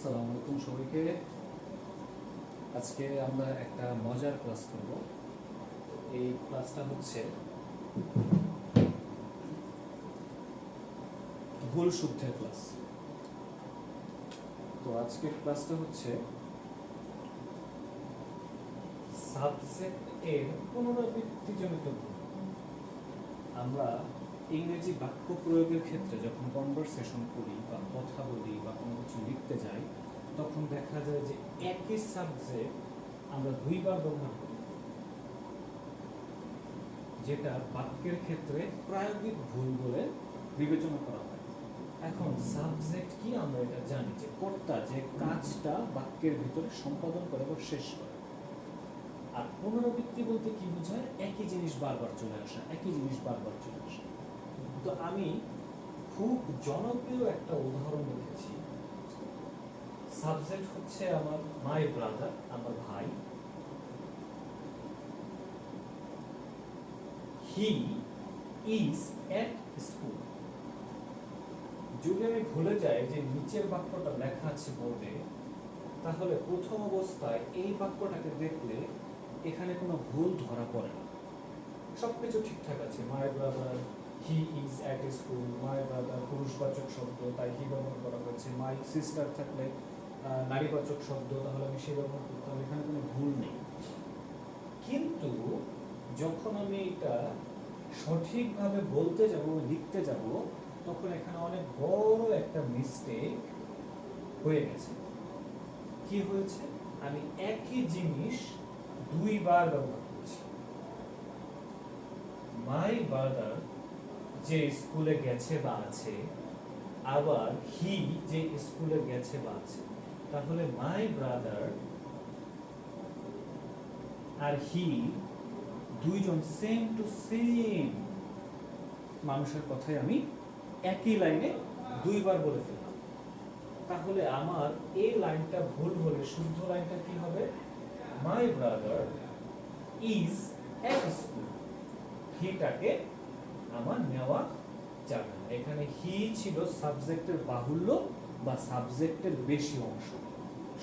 আসসালামু আলাইকুম সবাইকে। আজকে আমরা একটা মজার ক্লাস করব। এই ক্লাসটা হচ্ছে ভুল শুদ্ধের ক্লাস। তো আজকের ক্লাসটা হচ্ছে সাবজেক্ট এর পুনরাবৃত্তিজনিত ভুল। আমরা ইংরেজি বাক্য প্রয়োগের ক্ষেত্রে যখন কনভারসেশন করি বা কথা বলি বা কোনো কিছু লিখতে যাই, তখন দেখা যায় যে একই সাবজেক্ট আমরা দুইবার ব্যবহার করি। যেটা বাক্যের ক্ষেত্রে প্রায়োগিক ভুল বলে বিবেচনা করা হয়। এখন সাবজেক্ট কি আমরা এটা জানি যে কর্তা যে কাজটা বাক্যের ভিতরে সম্পাদন করে বা শেষ করে। আর পুনরাবৃত্তি বলতে কি বোঝায়? একই জিনিস বারবার চলে আসা, একই জিনিস বারবার চলে আসা। তো আমি খুব জনপ্রিয় একটা উদাহরণ লিখেছি সাবজেক্ট হচ্ছে আমার মাই ব্রাদার আমার ভাই। হি ইজ এট স্কুল যদি আমি ভুলে যাই যে নিচের বাক্যটা লেখা আছে বোর্ডে, তাহলে প্রথম অবস্থায় এই বাক্যটাকে দেখলে এখানে কোনো ভুল ধরা পড়ে না। সবকিছু ঠিকঠাক আছে my brother he is at school my brother পুরুষবাচক শব্দ তাই হি ব্যবহার করা হয়েছে। মাই সিস্টার থাকলে নারীবাচক শব্দ তাহলে আমি সে ব্যবহার করতাম। এখানে কোনো ভুল নেই। কিন্তু যখন আমি এটা সঠিকভাবে বলতে যাব, লিখতে যাব, তখন এখানে অনেক বড় একটা মিস্টেক হয়ে গেছে। কি হয়েছে? আমি একই জিনিস দুইবার ব্যবহার করেছি। মাই ব্রাদার যে স্কুলে গেছে বা আছে, আবার হি যে স্কুলে গেছে বা আছে, তাহলে মাই ব্রাদার আর হি দুইজন সেম টু সেম মানুষের কথাই আমি একই লাইনে দুইবার বলে ফেললাম। তাহলে আমার এই লাইনটা ভুল হলে শুদ্ধ লাইনটা কি হবে? My brother is at school হিটাকে আমার নেওয়া যাবে না। এখানে হি ছিল সাবজেক্টের বাহুল্য বা সাবজেক্টের বেশি অংশ।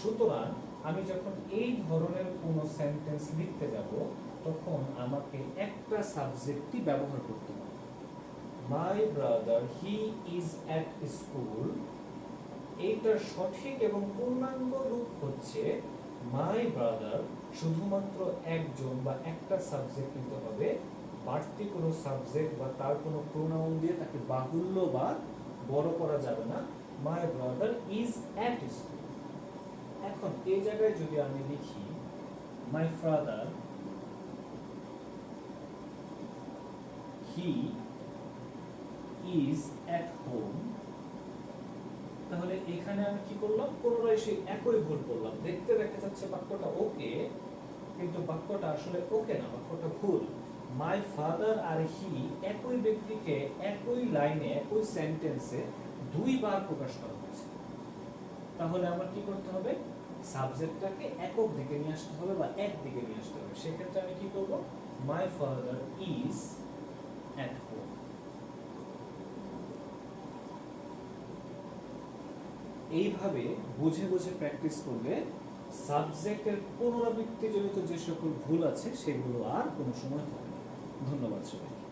সুতরাং আমি যখন এই ধরনের কোনো সেন্টেন্স লিখতে যাব, তখন আমাকে একটা সাবজেক্টই ব্যবহার করতে হবে। My brother he is at school এইটার সঠিক এবং পূর্ণাঙ্গ রূপ হচ্ছে মাই ব্রাদার শুধুমাত্র একজন বা একটা সাবজেক্ট নিতে হবে বাড়তি কোনো সাবজেক্ট বা তার কোনো প্রোনাউন দিয়ে তাকে বাহুল্য বা বড় করা যাবে না। My brother is at school এখন এই জায়গায় যদি আমি লিখি my father he is at home তাহলে এখানে আমি কি করলাম? পুনরায় সেই একই ভুল করলাম। দেখতে দেখা যাচ্ছে বাক্যটা ওকে কিন্তু বাক্যটা আসলে ওকে না, বাক্যটা ভুল। মাই ফাদার আর হি একই ব্যক্তিকে একই লাইনে একই সেন্টেন্সে দুইবার প্রকাশ করা হয়েছে। তাহলে আমার কি করতে হবে? সাবজেক্টটাকে একক দিকে নিয়ে আসতে হবে বা এক দিকে নিয়ে আসতে হবে। সেক্ষেত্রে আমি কি করব? My father is at home এইভাবে বুঝে বুঝে প্র্যাকটিস করলে সাবজেক্টের পুনরাবৃত্তিজনিত যে সকল ভুল আছে, সেগুলো আর কোনো সময় হবে ধন্যবাদ সবাই